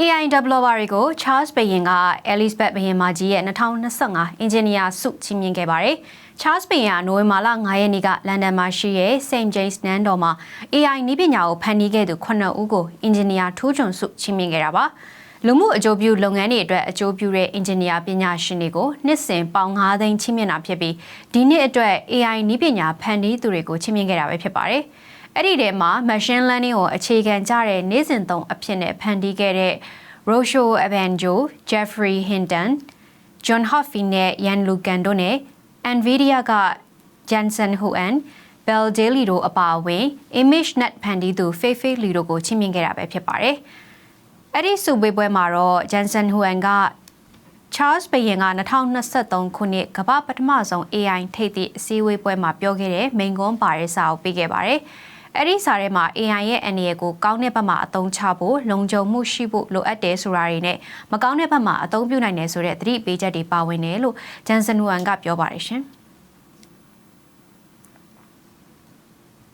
AI developer တွေကို Charles ဘရင်က Elizabeth ဘရင်မကြီးရဲ့2025 Engineer ဆုချီးမြှင့်ခဲ့ပါတယ်။ Charles ဘရင်ကနိုဝင်ဘာလ9ရက်နေ့ကလန်ဒန်မှာရှိတဲ့ St James နန်းတော်မှာ AI နည်းပညာကိုဖန်တီးခဲ့သူ9ဦးကို Engineer ထူးချွန်ဆုချီးမြှင့်ခဲ့တာပါ။လူမှုအကျိုးပြုလုပ်ငန်းတွေအတွက်အကျိုးပြုတဲ့ engineer ပညာရှင်တွေကိုနှစ်စဉ်ပေါင်9သိန်းချီးမြှင့်တာဖြစ်ပြီးဒီနှစ်အတွက် AI နည်းပညာဖန်တီးသူတွေကိုချီးမြှင့်ခဲ့တာပဲဖြစ်ပါတယ်။ အဲ့ဒီထဲမှာ machine learning ကိုအခြေခံကြတဲ့နေ့စဉ်သုံးအဖြစ်နဲ့ဖန်တီးခဲ့တဲ့ Rosho Evanjo, Jeffrey Hinton, John Hoffey နဲ့ Yan Lucan တို့နဲ့ Nvidia က Jensen Huang, Bell Daily တို့အပါအဝင် ImageNet ဖန်တီးသူ Fei Fei Li တို့ကိုချီးမြှင့်ခဲ့တာပဲဖြစ်ပါတယ်။အဲ့ဒီစုဝေးပွဲမှာတော့ Jensen Huang က Charles ဘရင်က2023ခုနှစ်ကမ္ဘာပထမဆုံး AI ထိပ်သည့်အစည်းအဝေးပွဲမှာပြောခဲ့တဲ့မိန့်ခွန်းပါတဲ့စာအုပ်ပေးခဲ့ပါတယ်။ အဲ့ဒီစာထဲမှာ AI ရဲ့အနေအကိုကောင်းတဲ့ဘက်မှာအသုံးချဖို့လုံခြုံမှုရှိဖို့လိုအပ်တယ်ဆိုတာတွေနဲ့မကောင်းတဲ့ဘက်မှာအသုံးပြုနိုင်တယ်ဆိုတဲ့သတိပေးချက်တွေပါဝင်တယ်လို့ဂျန်ဆန်နူအန်ကပြောပါတယ်ရှင်။